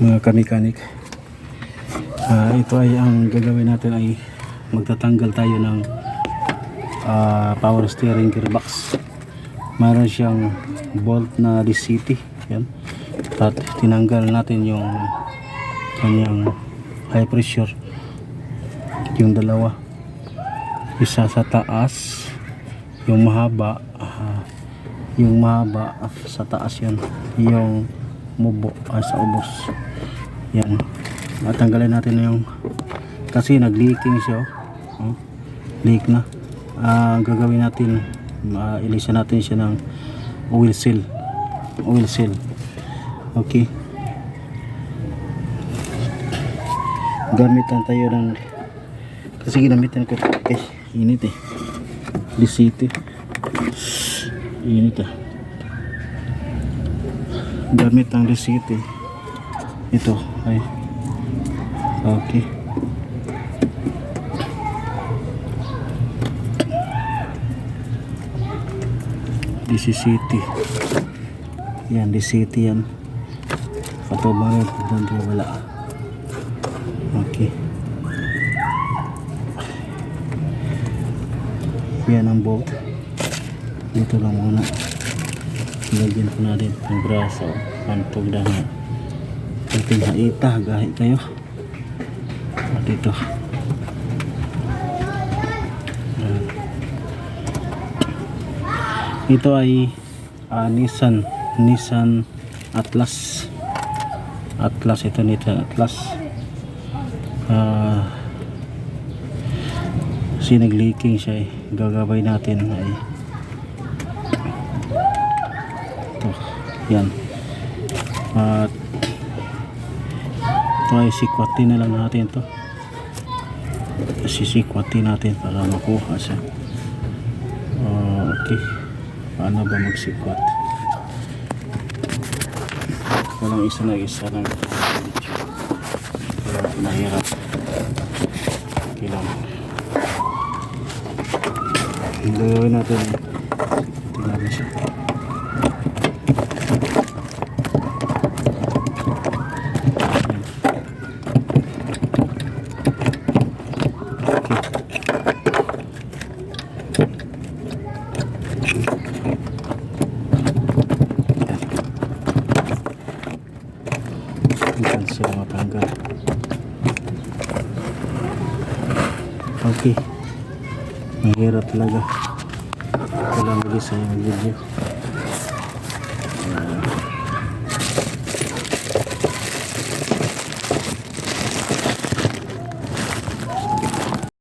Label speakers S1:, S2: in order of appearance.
S1: mga kamekanik Ah, ito ay ang gagawin natin ay magtatanggal tayo ng ah, power steering gearbox mayroon siyang bolt na DCT yan. At tinanggal natin yung kanyang high pressure. Yung dalawa. Isa sa taas yung mahaba ah, yung mahaba ah, sa taas yan yung mubo ah, sa ubos. Yan. At tanggalin natin na yung kasi nag-leaking siya oh. Oh, leak na. Ah, gagawin natin uh, ilisan natin siya ng oil seal. Oil seal. Okay. Gamitan tayo ng kasi ginamitan ko eh init eh. City. Init ah gamit ang receipt eh. ito ay okay DC City yan DC City yan. Katubangan doon di wala okay yan ang bolt dito lang muna lagyan ko na din ang braso pantog nga. Ating haita gahi kayo. At Ayan. ito ay ah, Nissan Nissan Atlas. Atlas ito Nissan Atlas. Ah kasi nag-leaking siya eh. gagabay natin ay yan. At ay sikwatin na lang natin to. Sisikwatin natin para makuha siya. Ah, okay. Paano ba magsikwat? Walang isa na isa ng kaya nahirap kailangan. Ang gagawin natin Yan siya matanggal. Okay. Mahirap talaga. Wala mo sa yung video. Ayan.